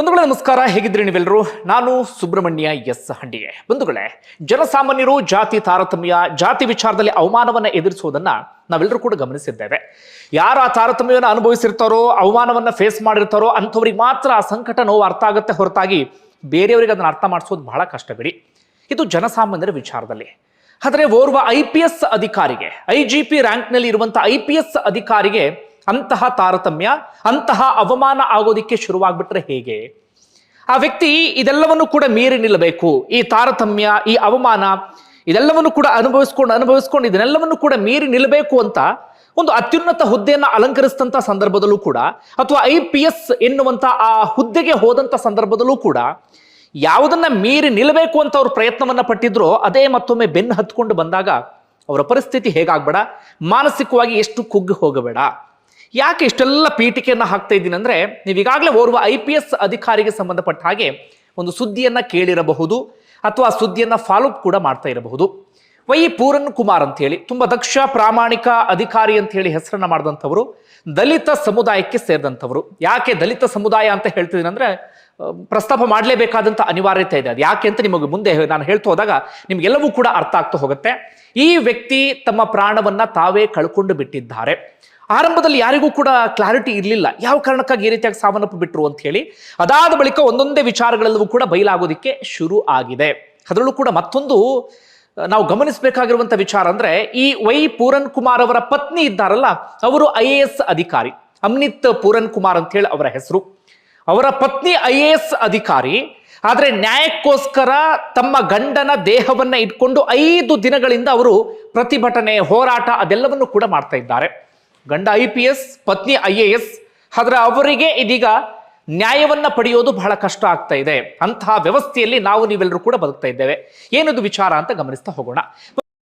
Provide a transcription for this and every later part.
ಬಂಧುಗಳೇ, ನಮಸ್ಕಾರ. ಹೇಗಿದ್ರಿ ನೀವೆಲ್ಲರೂ? ನಾನು ಸುಬ್ರಹ್ಮಣ್ಯ ಎಸ್ ಹಂಡಿಗೆ. ಬಂಧುಗಳೇ, ಜನಸಾಮಾನ್ಯರು ಜಾತಿ ತಾರತಮ್ಯ, ಜಾತಿ ವಿಚಾರದಲ್ಲಿ ಅವಮಾನವನ್ನ ಎದುರಿಸುವುದನ್ನ ನಾವೆಲ್ಲರೂ ಕೂಡ ಗಮನಿಸಿದ್ದೇವೆ. ಯಾರು ಆ ತಾರತಮ್ಯವನ್ನು ಅನುಭವಿಸಿರ್ತಾರೋ, ಅವಮಾನವನ್ನ ಫೇಸ್ ಮಾಡಿರ್ತಾರೋ, ಅಂಥವ್ರಿಗೆ ಮಾತ್ರ ಆ ಸಂಕಟ ನೋವು ಅರ್ಥ ಆಗುತ್ತೆ ಹೊರತಾಗಿ ಬೇರೆಯವರಿಗೆ ಅದನ್ನು ಅರ್ಥ ಮಾಡಿಸೋದು ಬಹಳ ಕಷ್ಟ ಬಿಡಿ. ಇದು ಜನಸಾಮಾನ್ಯರ ವಿಚಾರದಲ್ಲಿ. ಆದರೆ ಓರ್ವ ಐ ಪಿ ಎಸ್ ಅಧಿಕಾರಿಗೆ, ಐ ಜಿ ಪಿ ರ್ಯಾಂಕ್ನಲ್ಲಿ ಇರುವಂತಹ ಐ ಪಿ ಎಸ್ ಅಧಿಕಾರಿಗೆ ಅಂತಹ ತಾರತಮ್ಯ, ಅಂತಹ ಅವಮಾನ ಆಗೋದಿಕ್ಕೆ ಶುರುವಾಗ್ಬಿಟ್ರೆ ಹೇಗೆ? ಆ ವ್ಯಕ್ತಿ ಇದೆಲ್ಲವನ್ನು ಕೂಡ ಮೀರಿ ನಿಲ್ಲಬೇಕು. ಈ ತಾರತಮ್ಯ, ಈ ಅವಮಾನ ಇದೆಲ್ಲವನ್ನು ಕೂಡ ಅನುಭವಿಸ್ಕೊಂಡು ಅನುಭವಿಸ್ಕೊಂಡು ಇದನ್ನೆಲ್ಲವನ್ನು ಕೂಡ ಮೀರಿ ನಿಲ್ಲಬೇಕು ಅಂತ ಒಂದು ಅತ್ಯುನ್ನತ ಹುದ್ದೆಯನ್ನು ಅಲಂಕರಿಸಿದಂತ ಸಂದರ್ಭದಲ್ಲೂ ಕೂಡ ಅಥವಾ ಐ ಪಿ ಎಸ್ ಎನ್ನುವಂಥ ಆ ಹುದ್ದೆಗೆ ಹೋದಂಥ ಸಂದರ್ಭದಲ್ಲೂ ಕೂಡ ಯಾವುದನ್ನ ಮೀರಿ ನಿಲ್ಲಬೇಕು ಅಂತ ಅವ್ರು ಪ್ರಯತ್ನವನ್ನ ಪಟ್ಟಿದ್ರೋ ಅದೇ ಮತ್ತೊಮ್ಮೆ ಬೆನ್ನು ಹತ್ಕೊಂಡು ಬಂದಾಗ ಅವರ ಪರಿಸ್ಥಿತಿ ಹೇಗಾಗ್ಬೇಡ? ಮಾನಸಿಕವಾಗಿ ಎಷ್ಟು ಕುಗ್ಗಿ ಹೋಗಬೇಡ? ಯಾಕೆ ಇಷ್ಟೆಲ್ಲ ಪೀಠಿಕೆಯನ್ನು ಹಾಕ್ತಾ ಇದ್ದೀನಿ ಅಂದರೆ ನೀವು ಈಗಾಗಲೇ ಓರ್ವ ಐ ಪಿ ಎಸ್ ಅಧಿಕಾರಿಗೆ ಸಂಬಂಧಪಟ್ಟ ಹಾಗೆ ಒಂದು ಸುದ್ದಿಯನ್ನು ಕೇಳಿರಬಹುದು ಅಥವಾ ಸುದ್ದಿಯನ್ನ ಫಾಲೋಅಪ್ ಕೂಡ ಮಾಡ್ತಾ ಇರಬಹುದು. ವೈ ಪೂರನ್ ಕುಮಾರ್ ಅಂತ ಹೇಳಿ, ತುಂಬಾ ದಕ್ಷ, ಪ್ರಾಮಾಣಿಕ ಅಧಿಕಾರಿ ಅಂತ ಹೇಳಿ ಹೆಸರನ್ನ ಮಾಡಿದಂಥವರು, ದಲಿತ ಸಮುದಾಯಕ್ಕೆ ಸೇರಿದಂಥವರು. ಯಾಕೆ ದಲಿತ ಸಮುದಾಯ ಅಂತ ಹೇಳ್ತಿದ್ದೀನಿ ಅಂದ್ರೆ ಪ್ರಸ್ತಾಪ ಮಾಡಲೇಬೇಕಾದಂಥ ಅನಿವಾರ್ಯತೆ ಇದೆ ಅದು. ಯಾಕೆ ಅಂತ ನಿಮಗೆ ಮುಂದೆ ನಾನು ಹೇಳ್ತಾ ಹೋದಾಗ ನಿಮ್ಗೆಲ್ಲವೂ ಕೂಡ ಅರ್ಥ ಆಗ್ತಾ ಹೋಗುತ್ತೆ. ಈ ವ್ಯಕ್ತಿ ತಮ್ಮ ಪ್ರಾಣವನ್ನ ತಾವೇ ಕಳ್ಕೊಂಡು ಬಿಟ್ಟಿದ್ದಾರೆ. ಆರಂಭದಲ್ಲಿ ಯಾರಿಗೂ ಕೂಡ ಕ್ಲಾರಿಟಿ ಇರಲಿಲ್ಲ. ಯಾವ ಕಾರಣಕ್ಕಾಗಿ ಈ ರೀತಿಯಾಗಿ ಸಾವನ್ನಪ್ಪು ಬಿಟ್ರು ಅಂತ ಹೇಳಿ, ಅದಾದ ಬಳಿಕ ಒಂದೊಂದೇ ವಿಚಾರಗಳೆಲ್ಲವೂ ಕೂಡ ಬಯಲಾಗೋದಿಕ್ಕೆ ಶುರು ಆಗಿದೆ. ಅದರಲ್ಲೂ ಕೂಡ ಮತ್ತೊಂದು ನಾವು ಗಮನಿಸಬೇಕಾಗಿರುವಂತ ವಿಚಾರ ಅಂದ್ರೆ ಈ ವೈ ಪೂರನ್ ಕುಮಾರ್ ಅವರ ಪತ್ನಿ ಇದ್ದಾರಲ್ಲ, ಅವರು ಐ ಎ ಎಸ್ ಅಧಿಕಾರಿ. ಅಮ್ನಿತ್ ಪೂರನ್ ಕುಮಾರ್ ಅಂತ ಹೇಳಿ ಅವರ ಹೆಸರು. ಅವರ ಪತ್ನಿ ಐ ಎ ಎಸ್ ಅಧಿಕಾರಿ. ಆದ್ರೆ ನ್ಯಾಯಕ್ಕೋಸ್ಕರ ತಮ್ಮ ಗಂಡನ ದೇಹವನ್ನ ಇಟ್ಕೊಂಡು ಐದು ದಿನಗಳಿಂದ ಅವರು ಪ್ರತಿಭಟನೆ, ಹೋರಾಟ ಅದೆಲ್ಲವನ್ನು ಕೂಡ ಮಾಡ್ತಾ ಇದ್ದಾರೆ. ಗಂಡ ಐ ಪಿ ಎಸ್, ಪತ್ನಿ ಐ ಎ ಎಸ್. ಆದ್ರೆ ಅವರಿಗೆ ಇದೀಗ ನ್ಯಾಯವನ್ನ ಪಡೆಯೋದು ಬಹಳ ಕಷ್ಟ ಆಗ್ತಾ ಇದೆ. ಅಂತಹ ವ್ಯವಸ್ಥೆಯಲ್ಲಿ ನಾವು ನೀವೆಲ್ಲರೂ ಕೂಡ ಬದುಕ್ತಾ ಇದ್ದೇವೆ. ಏನದು ವಿಚಾರ ಅಂತ ಗಮನಿಸ್ತಾ ಹೋಗೋಣ.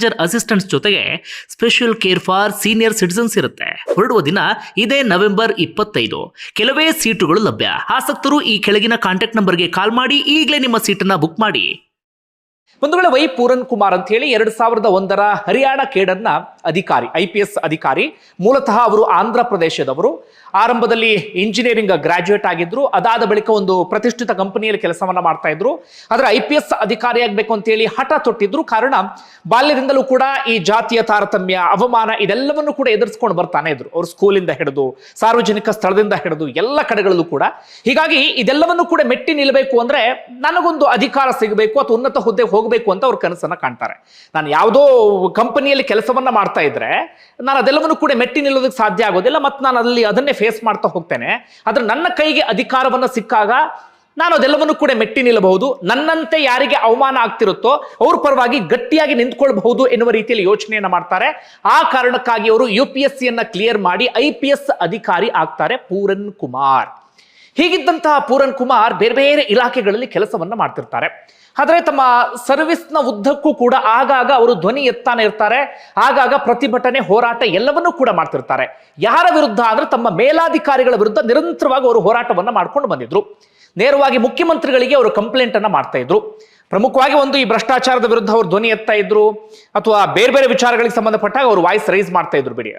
manager assistants ಜೊತೆಗೆ special care for senior citizens ಇರುತ್ತೆ. ಹೊರಡುವ ದಿನ ಇದೇ ನವೆಂಬರ್ ಇಪ್ಪತ್ತೈದು. ಕೆಲವೇ ಸೀಟುಗಳು ಲಭ್ಯ. ಆಸಕ್ತರು ಈ ಕೆಳಗಿನ ಕಾಂಟ್ಯಾಕ್ಟ್ ನಂಬರ್ಗೆ ಕಾಲ್ ಮಾಡಿ ಈಗಲೇ ನಿಮ್ಮ ಸೀಟನ್ನ ಬುಕ್ ಮಾಡಿ. ಒಂದು ವೇಳೆ ವೈ ಪೂರನ್ ಕುಮಾರ್ ಅಂತ ಹೇಳಿ ಎರಡ್ ಸಾವಿರದ ಒಂದರ ಹರಿಯಾಣ ಕೇಡರ್ನ ಅಧಿಕಾರಿ, ಐ ಪಿ ಎಸ್ ಅಧಿಕಾರಿ, ಮೂಲತಃ ಅವರು ಆಂಧ್ರ ಪ್ರದೇಶದವರು. ಆರಂಭದಲ್ಲಿ ಇಂಜಿನಿಯರಿಂಗ್ ಗ್ರಾಜ್ಯುಯೇಟ್ ಆಗಿದ್ರು. ಅದಾದ ಬಳಿಕ ಒಂದು ಪ್ರತಿಷ್ಠಿತ ಕಂಪನಿಯಲ್ಲಿ ಕೆಲಸವನ್ನ ಮಾಡ್ತಾ ಇದ್ರು. ಆದ್ರೆ ಐ ಪಿ ಎಸ್ ಅಧಿಕಾರಿ ಆಗ್ಬೇಕು ಅಂತ ಹೇಳಿ ಹಠ ತೊಟ್ಟಿದ್ರು. ಕಾರಣ ಬಾಲ್ಯದಿಂದಲೂ ಕೂಡ ಈ ಜಾತಿಯ ತಾರತಮ್ಯ, ಅವಮಾನ ಇದೆಲ್ಲವನ್ನು ಕೂಡ ಎದುರಿಸ್ಕೊಂಡು ಬರ್ತಾನೆ ಇದ್ರು. ಅವ್ರು ಸ್ಕೂಲಿಂದ ಹಿಡಿದು, ಸಾರ್ವಜನಿಕ ಸ್ಥಳದಿಂದ ಹಿಡಿದು, ಎಲ್ಲ ಕಡೆಗಳಲ್ಲೂ ಕೂಡ. ಹೀಗಾಗಿ ಇದೆಲ್ಲವನ್ನು ಕೂಡ ಮೆಟ್ಟಿ ನಿಲ್ಲಬೇಕು ಅಂದ್ರೆ ನನಗೊಂದು ಅಧಿಕಾರ ಸಿಗಬೇಕು ಅಥವಾ ಉನ್ನತ ಹುದ್ದೆಗೆ ಹೋಗಬೇಕು ಅಂತ ಅವ್ರ ಕನಸನ್ನ ಕಾಣ್ತಾರೆ. ನಾನು ಯಾವುದೋ ಕಂಪನಿಯಲ್ಲಿ ಕೆಲಸವನ್ನ ಮಾಡ್ತಾ ಇದ್ರೆ ನಾನು ಅದೆಲ್ಲವನ್ನು ಕೂಡ ಮೆಟ್ಟಿ ನಿಲ್ಲೋದಕ್ಕೆ ಸಾಧ್ಯ ಆಗೋದಿಲ್ಲ ಮತ್ತು ನಾನು ಅಲ್ಲಿ ಅದನ್ನೇ ಫೇಸ್ ಮಾಡ್ತಾ ಹೋಗ್ತೇನೆ. ಆದರೆ ನನ್ನ ಕೈಗೆ ಅಧಿಕಾರವನ್ನ ಸಿಕ್ಕಾಗ ನಾನು ಅದೆಲ್ಲವನ್ನು ಕೂಡ ಮೆಟ್ಟಿ ನಿಲ್ಲಬಹುದು. ನನ್ನಂತೆ ಯಾರಿಗೆ ಅವಮಾನ ಆಗ್ತಿರುತ್ತೋ ಅವ್ರ ಪರವಾಗಿ ಗಟ್ಟಿಯಾಗಿ ನಿಂತ್ಕೊಳ್ಬಹುದು ಎನ್ನುವ ರೀತಿಯಲ್ಲಿ ಯೋಚನೆಯನ್ನು ಮಾಡ್ತಾರೆ. ಆ ಕಾರಣಕ್ಕಾಗಿ ಅವರು ಯು ಪಿ ಎಸ್ ಸಿಯನ್ನು ಕ್ಲಿಯರ್ ಮಾಡಿ ಐ ಪಿ ಎಸ್ ಅಧಿಕಾರಿ ಆಗ್ತಾರೆ ಪೂರನ್ ಕುಮಾರ್. ಹೀಗಿದ್ದಂತಹ ಪೂರನ್ ಕುಮಾರ್ ಬೇರೆ ಬೇರೆ ಇಲಾಖೆಗಳಲ್ಲಿ ಕೆಲಸವನ್ನ ಮಾಡ್ತಿರ್ತಾರೆ. ಆದರೆ ತಮ್ಮ ಸರ್ವಿಸ್ನ ಉದ್ದಕ್ಕೂ ಕೂಡ ಆಗಾಗ ಅವರು ಧ್ವನಿ ಎತ್ತಾನೆ ಇರ್ತಾರೆ. ಆಗಾಗ ಪ್ರತಿಭಟನೆ, ಹೋರಾಟ ಎಲ್ಲವನ್ನೂ ಕೂಡ ಮಾಡ್ತಿರ್ತಾರೆ. ಯಾರ ವಿರುದ್ಧ ಅಂದ್ರೆ ತಮ್ಮ ಮೇಲಾಧಿಕಾರಿಗಳ ವಿರುದ್ಧ ನಿರಂತರವಾಗಿ ಅವರು ಹೋರಾಟವನ್ನು ಮಾಡ್ಕೊಂಡು ಬಂದಿದ್ರು. ನೇರವಾಗಿ ಮುಖ್ಯಮಂತ್ರಿಗಳಿಗೆ ಅವರು ಕಂಪ್ಲೇಂಟ್ ಅನ್ನ ಮಾಡ್ತಾ ಇದ್ರು. ಪ್ರಮುಖವಾಗಿ ಒಂದು ಈ ಭ್ರಷ್ಟಾಚಾರದ ವಿರುದ್ಧ ಅವರು ಧ್ವನಿ ಎತ್ತಾ ಇದ್ರು. ಅಥವಾ ಬೇರೆ ಬೇರೆ ವಿಚಾರಗಳಿಗೆ ಸಂಬಂಧಪಟ್ಟಾಗ ಅವರು ವಾಯ್ಸ್ ರೈಸ್ ಮಾಡ್ತಾ ಇದ್ರು ಬಿಡಿ.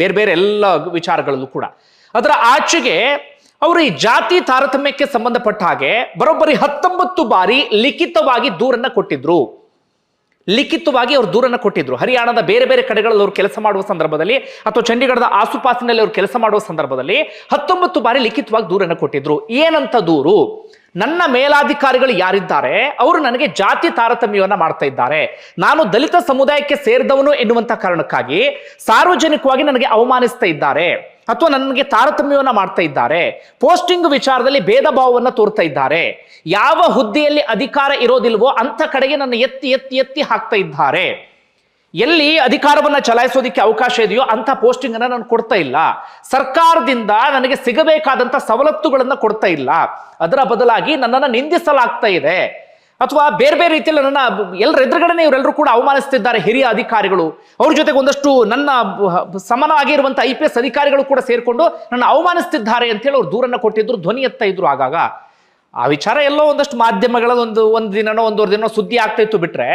ಬೇರೆ ಬೇರೆ ಎಲ್ಲ ವಿಚಾರಗಳಲ್ಲೂ ಕೂಡ. ಅದರ ಆಚೆಗೆ ಅವರು ಈ ಜಾತಿ ತಾರತಮ್ಯಕ್ಕೆ ಸಂಬಂಧಪಟ್ಟ ಹಾಗೆ ಬರೋಬ್ಬರಿ ಹತ್ತೊಂಬತ್ತು ಬಾರಿ ಲಿಖಿತವಾಗಿ ದೂರನ್ನ ಕೊಟ್ಟಿದ್ರು. ಲಿಖಿತವಾಗಿ ಅವರು ದೂರನ್ನ ಕೊಟ್ಟಿದ್ರು. ಹರಿಯಾಣದ ಬೇರೆ ಬೇರೆ ಕಡೆಗಳಲ್ಲಿ ಅವರು ಕೆಲಸ ಮಾಡುವ ಸಂದರ್ಭದಲ್ಲಿ ಅಥವಾ ಚಂಡೀಗಢದ ಆಸುಪಾಸಿನಲ್ಲಿ ಅವರು ಕೆಲಸ ಮಾಡುವ ಸಂದರ್ಭದಲ್ಲಿ ಹತ್ತೊಂಬತ್ತು ಬಾರಿ ಲಿಖಿತವಾಗಿ ದೂರನ್ನ ಕೊಟ್ಟಿದ್ರು. ಏನಂತ ದೂರು? ನನ್ನ ಮೇಲಾಧಿಕಾರಿಗಳು ಯಾರಿದ್ದಾರೆ? ಅವರು ನನಗೆ ಜಾತಿ ತಾರತಮ್ಯವನ್ನ ಮಾಡ್ತಾ ಇದ್ದಾರೆ. ನಾನು ದಲಿತ ಸಮುದಾಯಕ್ಕೆ ಸೇರಿದವನು ಎನ್ನುವಂತ ಕಾರಣಕ್ಕಾಗಿ ಸಾರ್ವಜನಿಕವಾಗಿ ನನಗೆ ಅವಮಾನಿಸ್ತಾ ಇದ್ದಾರೆ. ಅಥವಾ ನನಗೆ ತಾರತಮ್ಯವನ್ನ ಮಾಡ್ತಾ ಇದ್ದಾರೆ, ಪೋಸ್ಟಿಂಗ್ ವಿಚಾರದಲ್ಲಿ ಭೇದ ಭಾವವನ್ನು ತೋರ್ತಾ ಇದ್ದಾರೆ, ಯಾವ ಹುದ್ದೆಯಲ್ಲಿ ಅಧಿಕಾರ ಇರೋದಿಲ್ವೋ ಅಂಥ ಕಡೆಗೆ ನನ್ನ ಎತ್ತಿ ಎತ್ತಿ ಎತ್ತಿ ಹಾಕ್ತಾ ಇದ್ದಾರೆ. ಎಲ್ಲಿ ಅಧಿಕಾರವನ್ನ ಚಲಾಯಿಸೋದಕ್ಕೆ ಅವಕಾಶ ಇದೆಯೋ ಅಂತ ಪೋಸ್ಟಿಂಗ್ ಅನ್ನ ನಾನು ಕೊಡ್ತಾ ಇಲ್ಲ. ಸರ್ಕಾರದಿಂದ ನನಗೆ ಸಿಗಬೇಕಾದಂತ ಸವಲತ್ತುಗಳನ್ನು ಕೊಡ್ತಾ ಇಲ್ಲ. ಅದರ ಬದಲಾಗಿ ನನ್ನನ್ನು ನಿಂದಿಸಲಾಗ್ತಾ ಇದೆ. ಅಥವಾ ಬೇರೆ ಬೇರೆ ರೀತಿಯಲ್ಲಿ ನನ್ನ ಎಲ್ಲರ ಎದುರುಗಡೆನೆ ಇವರೆಲ್ಲರೂ ಕೂಡ ಅವಮಾನಿಸ್ತಿದ್ದಾರೆ ಹಿರಿಯ ಅಧಿಕಾರಿಗಳು. ಅವ್ರ ಜೊತೆಗೆ ಒಂದಷ್ಟು ನನ್ನ ಸಮನಾಗಿರುವಂತ ಐ ಪಿ ಎಸ್ ಅಧಿಕಾರಿಗಳು ಕೂಡ ಸೇರಿಕೊಂಡು ನನ್ನ ಅವಮಾನಿಸ್ತಿದ್ದಾರೆ ಅಂತೇಳಿ ಅವ್ರು ದೂರನ್ನ ಕೊಟ್ಟಿದ್ರು, ಧ್ವನಿ ಎತ್ತ ಇದ್ರು ಆಗಾಗ. ಆ ವಿಚಾರ ಎಲ್ಲೋ ಒಂದಷ್ಟು ಮಾಧ್ಯಮಗಳ ಒಂದು ಒಂದು ದಿನನೋ ಒಂದೂವರೆ ದಿನೋ ಸುದ್ದಿ ಆಗ್ತಾ ಇತ್ತು ಬಿಟ್ರೆ,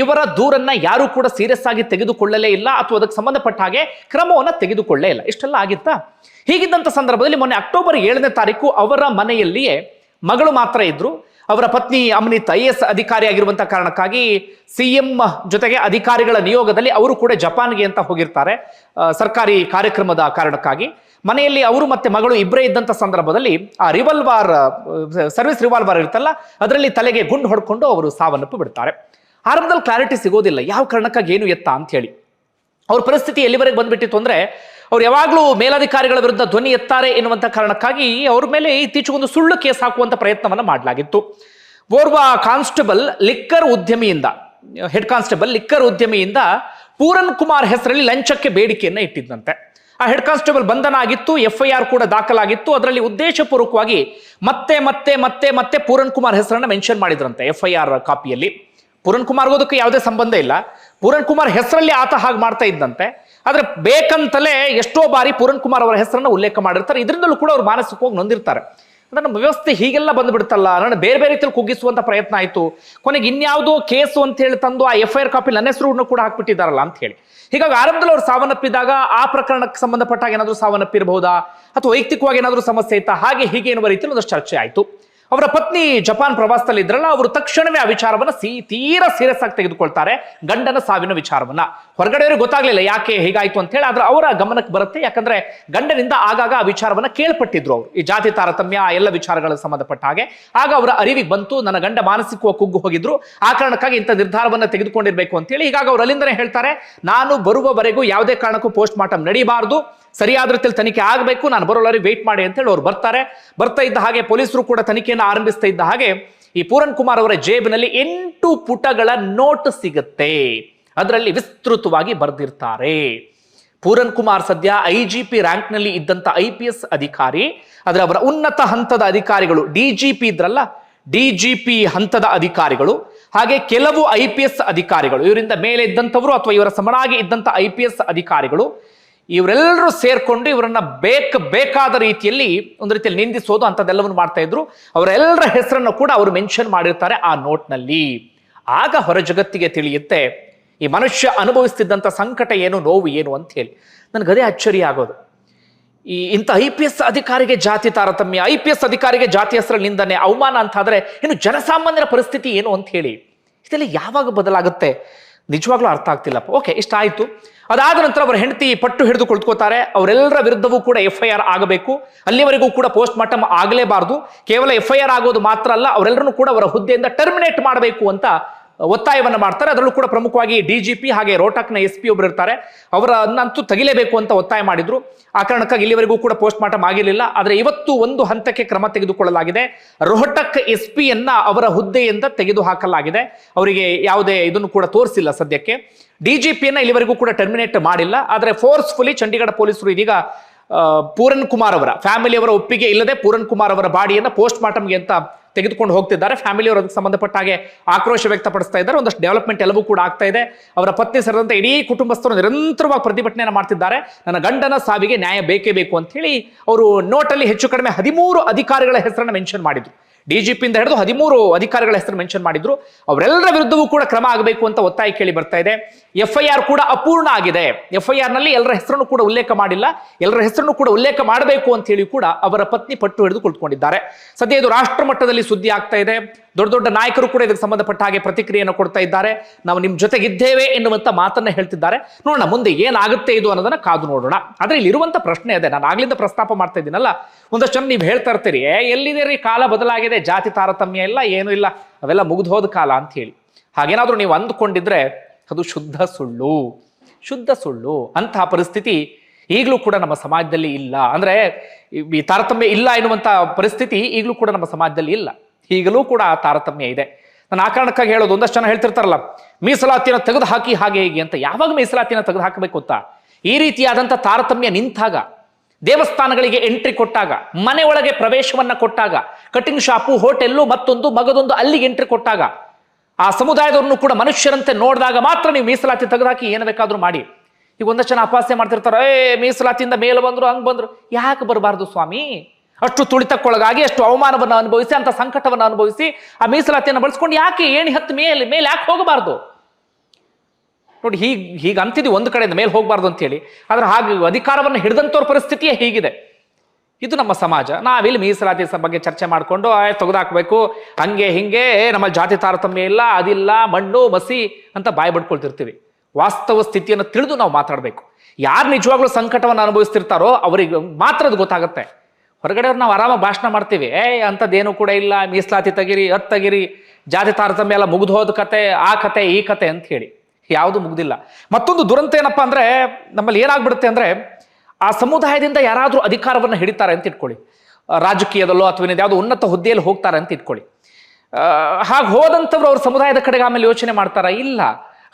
ಇವರ ದೂರನ್ನ ಯಾರು ಕೂಡ ಸೀರಿಯಸ್ ಆಗಿ ತೆಗೆದುಕೊಳ್ಳಲೇ ಇಲ್ಲ ಅಥವಾ ಅದಕ್ಕೆ ಸಂಬಂಧಪಟ್ಟ ಹಾಗೆ ಕ್ರಮವನ್ನು ತೆಗೆದುಕೊಳ್ಳೇ ಇಲ್ಲ. ಇಷ್ಟೆಲ್ಲ ಆಗಿತ್ತಾ? ಹೀಗಿದ್ದಂಥ ಸಂದರ್ಭದಲ್ಲಿ ಮೊನ್ನೆ ಅಕ್ಟೋಬರ್ ಏಳನೇ ತಾರೀಕು ಅವರ ಮನೆಯಲ್ಲಿಯೇ ಮಗಳು ಮಾತ್ರ ಇದ್ರು. ಅವರ ಪತ್ನಿ ಅಮ್ನಿತ್ ಐ ಎಸ್ ಅಧಿಕಾರಿ ಆಗಿರುವಂತಹ ಕಾರಣಕ್ಕಾಗಿ ಸಿ ಎಂ ಜೊತೆಗೆ ಅಧಿಕಾರಿಗಳ ನಿಯೋಗದಲ್ಲಿ ಅವರು ಕೂಡ ಜಪಾನ್ಗೆ ಅಂತ ಹೋಗಿರ್ತಾರೆ ಸರ್ಕಾರಿ ಕಾರ್ಯಕ್ರಮದ ಕಾರಣಕ್ಕಾಗಿ. ಮನೆಯಲ್ಲಿ ಅವರು ಮತ್ತೆ ಮಗಳು ಇಬ್ಬರೇ ಇದ್ದಂಥ ಸಂದರ್ಭದಲ್ಲಿ, ಆ ರಿವಾಲ್ವಾರ್ ಸರ್ವಿಸ್ ರಿವಾಲ್ವಾರ್ ಇರುತ್ತಲ್ಲ, ಅದರಲ್ಲಿ ತಲೆಗೆ ಗುಂಡು ಹೊಡ್ಕೊಂಡು ಅವರು ಸಾವನ್ನಪ್ಪು ಬಿಡ್ತಾರೆ. ಆರಂಭದಲ್ಲಿ ಕ್ಲಾರಿಟಿ ಸಿಗೋದಿಲ್ಲ, ಯಾವ ಕಾರಣಕ್ಕಾಗಿ ಏನು ಎತ್ತ ಅಂತ ಹೇಳಿ. ಅವ್ರ ಪರಿಸ್ಥಿತಿ ಎಲ್ಲಿವರೆಗೆ ಬಂದ್ಬಿಟ್ಟಿತ್ತು ಅಂದ್ರೆ ಅವ್ರು ಯಾವಾಗಲೂ ಮೇಲಾಧಿಕಾರಿಗಳ ವಿರುದ್ಧ ಧ್ವನಿ ಎತ್ತಾರೆ ಎನ್ನುವಂಥ ಕಾರಣಕ್ಕಾಗಿ ಅವ್ರ ಮೇಲೆ ಇತ್ತೀಚೆಗೊಂದು ಸುಳ್ಳು ಕೇಸ್ ಹಾಕುವಂತ ಪ್ರಯತ್ನವನ್ನ ಮಾಡಲಾಗಿತ್ತು. ಓರ್ವ ಕಾನ್ಸ್ಟೇಬಲ್ ಲಿಕ್ಕರ್ ಉದ್ಯಮಿಯಿಂದ, ಹೆಡ್ ಕಾನ್ಸ್ಟೇಬಲ್ ಲಿಕ್ಕರ್ ಉದ್ಯಮಿಯಿಂದ ಪೂರನ್ ಕುಮಾರ್ ಹೆಸರಲ್ಲಿ ಲಂಚಕ್ಕೆ ಬೇಡಿಕೆಯನ್ನ ಇಟ್ಟಿದ್ದಂತೆ ಆ ಹೆಡ್ ಕಾನ್ಸ್ಟೇಬಲ್ ಬಂಧನ ಆಗಿತ್ತು ಎಫ್ ಐ ಆರ್ ಕೂಡ ದಾಖಲಾಗಿತ್ತು. ಅದರಲ್ಲಿ ಉದ್ದೇಶಪೂರ್ವಕವಾಗಿ ಮತ್ತೆ ಮತ್ತೆ ಮತ್ತೆ ಮತ್ತೆ ಪೂರನ್ ಕುಮಾರ್ ಹೆಸರನ್ನ ಮೆನ್ಷನ್ ಮಾಡಿದ್ರಂತೆ ಎಫ್ ಐ ಆರ್ ಕಾಪಿಯಲ್ಲಿ. ಪೂರನ್ ಕುಮಾರ್ಗೋದಕ್ಕೆ ಯಾವುದೇ ಸಂಬಂಧ ಇಲ್ಲ. ಪೂರನ್ ಕುಮಾರ್ ಹೆಸರಲ್ಲಿ ಆತ ಹಾಗೆ ಮಾಡ್ತಾ ಇದ್ದಂತೆ. ಆದ್ರೆ ಬೇಕಂತಲೇ ಎಷ್ಟೋ ಬಾರಿ ಪೂರನ್ ಕುಮಾರ್ ಅವರ ಹೆಸರನ್ನ ಉಲ್ಲೇಖ ಮಾಡಿರ್ತಾರೆ. ಇದರಿಂದಲೂ ಕೂಡ ಅವ್ರು ಮಾನಸಿಕವಾಗಿ ನೊಂದಿರ್ತಾರೆ. ನಮ್ಮ ವ್ಯವಸ್ಥೆ ಹೀಗೆಲ್ಲ ಬಂದ್ಬಿಡ್ತಲ್ಲ ನನ್ನ ಬೇರೆ ಬೇರೆ ರೀತಿಯಲ್ಲಿ ಕುಗ್ಗಿಸುವಂತ ಪ್ರಯತ್ನ ಆಯಿತು. ಕೊನೆಗೆ ಇನ್ಯಾವುದೋ ಕೇಸು ಅಂತ ಹೇಳಿ ತಂದು ಆ ಎಫ್ ಐ ಆರ್ ಕಾಪಿ ನನ್ನ ಹೆಸರು ಕೂಡ ಹಾಕ್ಬಿಟ್ಟಿದ್ದಾರಲ್ಲ ಅಂತ ಹೇಳಿ. ಹೀಗಾಗಿ ಆರಂಭದಲ್ಲಿ ಅವ್ರು ಸಾವನ್ನಪ್ಪಿದಾಗ ಆ ಪ್ರಕರಣಕ್ಕೆ ಸಂಬಂಧಪಟ್ಟಾಗ ಏನಾದರೂ ಸಾವನ್ನಪ್ಪಿರಬಹುದಾ? ಅಥವಾ ವೈಯಕ್ತಿಕವಾಗಿ ಏನಾದರೂ ಸಮಸ್ಯೆ ಇತ್ತಾ? ಹಾಗೆ ಹೀಗೆ ಎನ್ನುವ ರೀತಿಯಲ್ಲಿ ಒಂದಷ್ಟು ಚರ್ಚೆ ಆಯಿತು. ಅವರ ಪತ್ನಿ ಜಪಾನ್ ಪ್ರವಾಸದಲ್ಲಿ ಇದ್ರಲ್ಲ, ಅವರು ತಕ್ಷಣವೇ ಆ ವಿಚಾರವನ್ನ ಸಿ, ತೀರಾ ಸೀರಿಯಸ್ ಆಗಿ ತೆಗೆದುಕೊಳ್ತಾರೆ, ಗಂಡನ ಸಾವಿನ ವಿಚಾರವನ್ನ. ಹೊರಗಡೆಯವರು ಗೊತ್ತಾಗ್ಲಿಲ್ಲ ಯಾಕೆ ಹೀಗಾಯ್ತು ಅಂತ ಹೇಳಿ, ಆದ್ರೆ ಅವರ ಗಮನಕ್ಕೆ ಬರುತ್ತೆ, ಯಾಕಂದ್ರೆ ಗಂಡನಿಂದ ಆಗಾಗ ಆ ವಿಚಾರವನ್ನ ಕೇಳ್ಪಟ್ಟಿದ್ರು ಅವರು. ಈ ಜಾತಿ ತಾರತಮ್ಯ, ಆ ಎಲ್ಲ ವಿಚಾರಗಳಿಗೆ ಸಂಬಂಧಪಟ್ಟ ಹಾಗೆ. ಆಗ ಅವರ ಅರಿವಿಗೆ ಬಂತು, ನನ್ನ ಗಂಡ ಮಾನಸಿಕವಾಗಿ ಕುಗ್ಗು ಹೋಗಿದ್ರು, ಆ ಕಾರಣಕ್ಕಾಗಿ ಇಂಥ ನಿರ್ಧಾರವನ್ನ ತೆಗೆದುಕೊಂಡಿರ್ಬೇಕು ಅಂತ ಹೇಳಿ ಹೀಗಾಗಿ ಅವ್ರು ಅಲ್ಲಿಂದನೇ ಹೇಳ್ತಾರೆ, ನಾನು ಬರುವವರೆಗೂ ಯಾವುದೇ ಕಾರಣಕ್ಕೂ ಪೋಸ್ಟ್ ಮಾರ್ಟಮ್ ನಡೀಬಾರ್ದು, ಸರಿಯಾದ ರೀತಿಯಲ್ಲಿ ತನಿಖೆ ಆಗಬೇಕು, ನಾನು ಬರೋಲ್ಲರಿಗೆ ವೇಟ್ ಮಾಡಿ ಅಂತ ಹೇಳಿ ಅವ್ರು ಬರ್ತಾರೆ. ಬರ್ತಾ ಇದ್ದ ಹಾಗೆ ಪೊಲೀಸರು ಕೂಡ ತನಿಖೆಯನ್ನು ಆರಂಭಿಸ್ತಾ ಇದ್ದ ಹಾಗೆ ಈ ಪೂರನ್ ಕುಮಾರ್ ಅವರ ಜೇಬಿನಲ್ಲಿ ಎಂಟು ಪುಟಗಳ ನೋಟ್ ಸಿಗುತ್ತೆ. ಅದರಲ್ಲಿ ವಿಸ್ತೃತವಾಗಿ ಬರೆದಿರ್ತಾರೆ. ಪೂರನ್ ಕುಮಾರ್ ಸದ್ಯ ಐ ಜಿ ಪಿ ರ್ಯಾಂಕ್ನಲ್ಲಿ ಇದ್ದಂತ ಐ ಪಿ ಎಸ್ ಅಧಿಕಾರಿ, ಆದರೆ ಅವರ ಉನ್ನತ ಹಂತದ ಅಧಿಕಾರಿಗಳು ಡಿ ಜಿ ಪಿ ಇದ್ರಲ್ಲ ಡಿ ಜಿ ಪಿ ಹಂತದ ಅಧಿಕಾರಿಗಳು, ಹಾಗೆ ಕೆಲವು ಐ ಪಿ ಎಸ್ ಅಧಿಕಾರಿಗಳು, ಇವರಿಂದ ಮೇಲೆ ಇದ್ದಂಥವರು ಅಥವಾ ಇವರ ಸಮನಾಗಿ ಇದ್ದಂಥ ಐ ಪಿ ಎಸ್ ಅಧಿಕಾರಿಗಳು ಇವರೆಲ್ಲರೂ ಸೇರ್ಕೊಂಡು ಇವರನ್ನ ಬೇಕ ಬೇಕಾದ ರೀತಿಯಲ್ಲಿ ಒಂದು ರೀತಿಯಲ್ಲಿ ನಿಂದಿಸೋದು ಅಂಥದ್ದೆಲ್ಲವನ್ನು ಮಾಡ್ತಾ ಇದ್ರು. ಅವರೆಲ್ಲರ ಹೆಸರನ್ನು ಕೂಡ ಅವರು ಮೆನ್ಷನ್ ಮಾಡಿರ್ತಾರೆ ಆ ನೋಟ್ನಲ್ಲಿ. ಆಗ ಹೊರ ಜಗತ್ತಿಗೆ ತಿಳಿಯುತ್ತೆ, ಈ ಮನುಷ್ಯ ಅನುಭವಿಸ್ತಿದ್ದಂಥ ಸಂಕಟ ಏನು, ನೋವು ಏನು ಅಂತ ಹೇಳಿ. ನನಗೆ ಅದೇ ಅಚ್ಚರಿ ಆಗೋದು. ಈ ಇಂಥ ಐ ಪಿ ಎಸ್ ಅಧಿಕಾರಿಗೆ ಜಾತಿ ತಾರತಮ್ಯ, ಐ ಪಿ ಎಸ್ ಅಧಿಕಾರಿಗೆ ಜಾತಿ ಹೆಸರಲ್ಲಿ ನಿಂದನೆ, ಅವಮಾನ ಅಂತ ಆದ್ರೆ ಇನ್ನು ಜನಸಾಮಾನ್ಯರ ಪರಿಸ್ಥಿತಿ ಏನು ಅಂತ ಹೇಳಿ. ಇದೆಲ್ಲ ಯಾವಾಗ ಬದಲಾಗುತ್ತೆ? ನಿಜವಾಗ್ಲೂ ಅರ್ಥ ಆಗ್ತಿಲ್ಲಪ್ಪ. ಓಕೆ ಇಷ್ಟ ಆಯ್ತು ಅದಾದ ನಂತರ ಅವರ ಹೆಂಡತಿ ಪಟ್ಟು ಹಿಡಿದು ಕುಳಿತುಕೋತಾರೆ ಅವರೆಲ್ಲರ ವಿರುದ್ಧವೂ ಕೂಡ ಎಫ್ ಐ ಆರ್ ಆಗಬೇಕು. ಅಲ್ಲಿವರೆಗೂ ಕೂಡ ಪೋಸ್ಟ್ ಮಾರ್ಟಮ್ ಆಗಲೇಬಾರದು. ಕೇವಲ ಎಫ್ ಐ ಆರ್ ಆಗೋದು ಮಾತ್ರ ಅಲ್ಲ, ಅವರೆಲ್ಲರನ್ನು ಕೂಡ ಅವರ ಹುದ್ದೆಯಿಂದ ಟರ್ಮಿನೇಟ್ ಮಾಡಬೇಕು ಅಂತ ಒತ್ತಾಯವನ್ನ ಮಾಡ್ತಾರೆ. ಅದರಲ್ಲೂ ಕೂಡ ಪ್ರಮುಖವಾಗಿ ಡಿ ಜಿ ಪಿ ಹಾಗೆ ರೋಟಕ್ನ ಎಸ್ ಪಿ ಒಬ್ರು ಇರ್ತಾರೆ. ಅವರನ್ನಂತೂ ತೆಗಿಲೇಬೇಕು ಅಂತ ಒತ್ತಾಯ ಮಾಡಿದ್ರು. ಆ ಕಾರಣಕ್ಕಾಗಿ ಇಲ್ಲಿವರೆಗೂ ಕೂಡ ಪೋಸ್ಟ್ ಮಾರ್ಟಮ್ ಆಗಿರಲಿಲ್ಲ. ಆದರೆ ಇವತ್ತು ಒಂದು ಹಂತಕ್ಕೆ ಕ್ರಮ ತೆಗೆದುಕೊಳ್ಳಲಾಗಿದೆ. ರೋಹಟಕ್ ಎಸ್ ಪಿಯನ್ನ ಅವರ ಹುದ್ದೆಯಿಂದ ತೆಗೆದು ಹಾಕಲಾಗಿದೆ ಅವರಿಗೆ ಯಾವುದೇ ಇದನ್ನು ಕೂಡ ತೋರಿಸಿಲ್ಲ ಸದ್ಯಕ್ಕೆ. ಡಿ ಜಿ ಪಿಯನ್ನ ಇಲ್ಲಿವರೆಗೂ ಕೂಡ ಟರ್ಮಿನೇಟ್ ಮಾಡಿಲ್ಲ. ಆದರೆ ಫೋರ್ಸ್ಫುಲಿ ಚಂಡೀಗಢ ಪೊಲೀಸರು ಇದೀಗ ಪೂರನ್ ಕುಮಾರ್ ಅವರ, ಫ್ಯಾಮಿಲಿಯವರ ಒಪ್ಪಿಗೆ ಇಲ್ಲದೆ ಪೂರನ್ ಕುಮಾರ್ ಅವರ ಬಾಡಿಯನ್ನ ಪೋಸ್ಟ್ ಮಾರ್ಟಮ್ಗೆ ಅಂತ ತೆಗೆದುಕೊಂಡು ಹೋಗ್ತಿದ್ದಾರೆ. ಫ್ಯಾಮಿಲಿಯವರು ಅದಕ್ಕೆ ಸಂಬಂಧಪಟ್ಟ ಹಾಗೆ ಆಕ್ರೋಶ ವ್ಯಕ್ತಪಡಿಸ್ತಾ ಇದ್ದಾರೆ. ಒಂದಷ್ಟು ಡೆವಲಪ್ಮೆಂಟ್ ಎಲ್ಲವೂ ಕೂಡ ಆಗ್ತಾ ಇದೆ. ಅವರ ಪತ್ನಿ ಸೇರಿದಂತೆ ಇಡೀ ಕುಟುಂಬಸ್ಥರು ನಿರಂತರವಾಗಿ ಪ್ರತಿಭಟನೆಯನ್ನು ಮಾಡ್ತಿದ್ದಾರೆ. ನನ್ನ ಗಂಡನ ಸಾವಿಗೆ ನ್ಯಾಯ ಬೇಕೇ ಬೇಕು ಅಂತ ಹೇಳಿ ಅವರು ನೋಟಲ್ಲಿ ಹೆಚ್ಚು ಕಡಿಮೆ ಹದಿಮೂರು ಅಧಿಕಾರಿಗಳ ಹೆಸರನ್ನು ಮೆನ್ಷನ್ ಮಾಡಿದ್ರು. ಡಿಜಿಪಿಯಿಂದ ಹಿಡಿದು ಹದಿಮೂರು ಅಧಿಕಾರಿಗಳ ಹೆಸರು ಮೆನ್ಷನ್ ಮಾಡಿದ್ರು. ಅವರೆಲ್ಲರ ವಿರುದ್ಧವೂ ಕೂಡ ಕ್ರಮ ಆಗಬೇಕು ಅಂತ ಒತ್ತಾಯ ಕೇಳಿ ಬರ್ತಾ ಇದೆ. ಎಫ್ಐಆರ್ ಕೂಡ ಅಪೂರ್ಣ ಆಗಿದೆ. ಎಫ್ಐಆರ್ನಲ್ಲಿ ಎಲ್ಲರ ಹೆಸರನ್ನು ಕೂಡ ಉಲ್ಲೇಖ ಮಾಡಿಲ್ಲ. ಎಲ್ಲರ ಹೆಸರನ್ನು ಕೂಡ ಉಲ್ಲೇಖ ಮಾಡಬೇಕು ಅಂತ ಹೇಳಿ ಕೂಡ ಅವರ ಪತ್ನಿ ಪಟ್ಟು ಹಿಡಿದು ಕುಳಿತುಕೊಂಡಿದ್ದಾರೆ. ಸದ್ಯ ಇದು ರಾಷ್ಟ್ರ ಮಟ್ಟದಲ್ಲಿ ಸುದ್ದಿ ಆಗ್ತಾ ಇದೆ. ದೊಡ್ಡ ದೊಡ್ಡ ನಾಯಕರು ಕೂಡ ಇದಕ್ಕೆ ಸಂಬಂಧಪಟ್ಟ ಹಾಗೆ ಪ್ರತಿಕ್ರಿಯೆಯನ್ನು ಕೊಡ್ತಾ ಇದ್ದಾರೆ. ನಾವು ನಿಮ್ ಜೊತೆಗಿದ್ದೇವೆ ಎನ್ನುವಂತ ಮಾತನ್ನ ಹೇಳ್ತಿದ್ದಾರೆ. ನೋಡೋಣ, ಮುಂದೆ ಏನಾಗುತ್ತೆ ಇದು ಅನ್ನೋದನ್ನ ಕಾದು ನೋಡೋಣ. ಆದ್ರೆ ಇಲ್ಲಿ ಇರುವಂತ ಪ್ರಶ್ನೆ ಇದೆ ನಾನು ಆಗ್ಲಿಂದ ಪ್ರಸ್ತಾಪ ಮಾಡ್ತಾ ಇದ್ದೀನಲ್ಲ. ಒಂದಷ್ಟು ಜನ ನೀವು ಹೇಳ್ತಾ ಇರ್ತೀರಿ ಎಲ್ಲಿದೆ ರೀ? ಕಾಲ ಬದಲಾಗಿದೆ. ಜಾತಿ ತಾರತಮ್ಯ ಇಲ್ಲ, ಏನೂ ಇಲ್ಲ, ಅವೆಲ್ಲ ಮುಗಿದು ಹೋದ ಕಾಲ ಅಂತ ಹೇಳಿ. ಹಾಗೇನಾದ್ರೂ ನೀವು ಅಂದುಕೊಂಡಿದ್ರೆ ಅದು ಶುದ್ಧ ಸುಳ್ಳು ಶುದ್ಧ ಸುಳ್ಳು ಅಂತಹ ಪರಿಸ್ಥಿತಿ ಈಗಲೂ ಕೂಡ ನಮ್ಮ ಸಮಾಜದಲ್ಲಿ ಇಲ್ಲ. ಅಂದ್ರೆ ಈ- ತಾರತಮ್ಯ ಇಲ್ಲ ಎನ್ನುವಂತ ಪರಿಸ್ಥಿತಿ ಈಗಲೂ ಕೂಡ ನಮ್ಮ ಸಮಾಜದಲ್ಲಿ ಇಲ್ಲ. ಈಗಲೂ ಕೂಡ ಆ ತಾರತಮ್ಯ ಇದೆ. ನಾನು ಆ ಕಾರಣಕ್ಕಾಗಿ ಹೇಳೋದು, ಒಂದಷ್ಟು ಜನ ಹೇಳ್ತಿರ್ತಾರಲ್ಲ, ಮೀಸಲಾತಿಯನ್ನು ತೆಗೆದು ಹಾಕಿ ಹಾಗೆ ಹೀಗೆ ಅಂತ. ಯಾವಾಗ ಮೀಸಲಾತಿಯನ್ನು ತೆಗೆದು ಹಾಕಬೇಕು ಅಂತ ಈ ರೀತಿಯಾದಂಥ ತಾರತಮ್ಯ ನಿಂತಾಗ, ದೇವಸ್ಥಾನಗಳಿಗೆ ಎಂಟ್ರಿ ಕೊಟ್ಟಾಗ, ಮನೆ ಒಳಗೆ ಪ್ರವೇಶವನ್ನ ಕೊಟ್ಟಾಗ ಕಟಿಂಗ್ ಶಾಪು, ಹೋಟೆಲ್ಲು, ಮತ್ತೊಂದು ಮಗದೊಂದು ಅಲ್ಲಿಗೆ ಎಂಟ್ರಿ ಕೊಟ್ಟಾಗ ಆ ಸಮುದಾಯದವ್ರನ್ನು ಕೂಡ ಮನುಷ್ಯರಂತೆ ನೋಡಿದಾಗ ಮಾತ್ರ ನೀವು ಮೀಸಲಾತಿ ತೆಗೆದಾಕಿ ಏನು ಬೇಕಾದರೂ ಮಾಡಿ. ಈಗ ಒಂದಷ್ಟು ಜನ ಅಪಾಸ್ಯ ಮಾಡ್ತಿರ್ತಾರೆ, ಏ, ಮೀಸಲಾತಿಯಿಂದ ಮೇಲೆ ಬಂದರು, ಹಂಗೆ ಬಂದರು. ಯಾಕೆ ಬರಬಾರ್ದು ಸ್ವಾಮಿ? ಅಷ್ಟು ತುಳಿತಕ್ಕೊಳಗಾಗಿ, ಅಷ್ಟು ಅವಮಾನವನ್ನು ಅನುಭವಿಸಿ, ಅಂತ ಸಂಕಟವನ್ನು ಅನುಭವಿಸಿ ಆ ಮೀಸಲಾತಿಯನ್ನು ಬಳಸ್ಕೊಂಡು ಯಾಕೆ ಏಣಿ ಹತ್ತು ಮೇಲೆ ಮೇಲೆ ಯಾಕೆ ಹೋಗಬಾರ್ದು? ನೋಡಿ, ಹೀಗೆ ಹೀಗೆ ಅಂತಿದ್ವಿ, ಒಂದು ಕಡೆಯಿಂದ ಮೇಲೆ ಹೋಗಬಾರ್ದು ಅಂತೇಳಿ. ಆದರೆ ಹಾಗೆ ಅಧಿಕಾರವನ್ನು ಹಿಡಿದಂಥವ್ರ ಪರಿಸ್ಥಿತಿಯೇ ಹೀಗಿದೆ. ಇದು ನಮ್ಮ ಸಮಾಜ. ನಾವಿಲ್ಲಿ ಮೀಸಲಾತಿ ಬಗ್ಗೆ ಚರ್ಚೆ ಮಾಡಿಕೊಂಡು ತೆಗೆದಾಕ್ಬೇಕು. ಹಂಗೆ ಹಿಂಗೆ, ನಮ್ಮ ಜಾತಿ ತಾರತಮ್ಯ ಇಲ್ಲ, ಅದಿಲ್ಲ, ಮಣ್ಣು, ಮಸಿ ಅಂತ ಬಾಯಿ ಬಡ್ಕೊಳ್ತಿರ್ತೀವಿ. ವಾಸ್ತವ ಸ್ಥಿತಿಯನ್ನು ತಿಳಿದು ನಾವು ಮಾತಾಡಬೇಕು. ಯಾರು ನಿಜವಾಗ್ಲೂ ಸಂಕಟವನ್ನು ಅನುಭವಿಸ್ತಿರ್ತಾರೋ ಅವರಿಗೆ ಮಾತ್ರ ಅದು ಗೊತ್ತಾಗುತ್ತೆ. ಹೊರಗಡೆ ನಾವು ಆರಾಮಾಗಿ ಭಾಷಣ ಮಾಡ್ತೀವಿ. ಏ ಅಂಥದ್ದೇನು ಕೂಡ ಇಲ್ಲ, ಮೀಸಲಾತಿ ತೆಗಿರಿ ಅತ್ ತೆಗಿರಿ, ಜಾತಿ ತಾರತಮ್ಯ ಎಲ್ಲ ಮುಗಿದು ಹೋದ ಕತೆ, ಆ ಕತೆ, ಈ ಕತೆ ಅಂತ ಹೇಳಿ. ಯಾವುದು ಮುಗ್ದಿಲ್ಲ. ಮತ್ತೊಂದು ದುರಂತ ಏನಪ್ಪಾ ಅಂದ್ರೆ, ನಮ್ಮಲ್ಲಿ ಏನಾಗ್ಬಿಡುತ್ತೆ ಅಂದ್ರೆ ಆ ಸಮುದಾಯದಿಂದ ಯಾರಾದರೂ ಅಧಿಕಾರವನ್ನು ಹಿಡಿತಾರೆ ಅಂತ ಇಟ್ಕೊಳ್ಳಿ. ರಾಜಕೀಯದಲ್ಲೋ ಅಥವಾ ಯಾವುದೋ ಉನ್ನತ ಹುದ್ದೆಯಲ್ಲಿ ಹೋಗ್ತಾರೆ ಅಂತ ಇಟ್ಕೊಳ್ಳಿ. ಹಾಗೆ ಹೋದಂಥವ್ರು ಅವ್ರ ಸಮುದಾಯದ ಕಡೆಗೆ ಆಮೇಲೆ ಯೋಚನೆ ಮಾಡ್ತಾರ? ಇಲ್ಲ.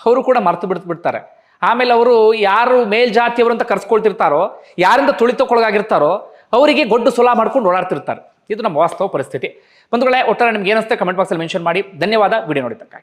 ಅವರು ಕೂಡ ಮರ್ತು ಬಿಡ್ತು ಬಿಡ್ತಾರೆ. ಆಮೇಲೆ ಅವರು ಯಾರು ಮೇಲ್ಜಾತಿಯವರು ಅಂತ ಕರ್ಸ್ಕೊಳ್ತಿರ್ತಾರೋ, ಯಾರಿಂದ ತುಳಿತಕ್ಕೊಳಗಾಗಿರ್ತಾರೋ, ಅವರಿಗೆ ಗೊಡ್ಡು ಸುಲಾ ಮಾಡ್ಕೊಂಡು ಓಡಾಡ್ತಿರ್ತಾರೆ. ಇದು ನಮ್ಮ ವಾಸ್ತವ ಪರಿಸ್ಥಿತಿ. ಬಂಧುಗಳೇ, ಒಟ್ಟಾರೆ ನಿಮ್ಗೆ ಏನಿಸುತ್ತೆ ಕಮೆಂಟ್ ಬಾಕ್ಸಲ್ಲಿ ಮೆನ್ಷನ್ ಮಾಡಿ. ಧನ್ಯವಾದ. ವಿಡಿಯೋ ನೋಡಿದ್ದಕ್ಕಾಗಿ.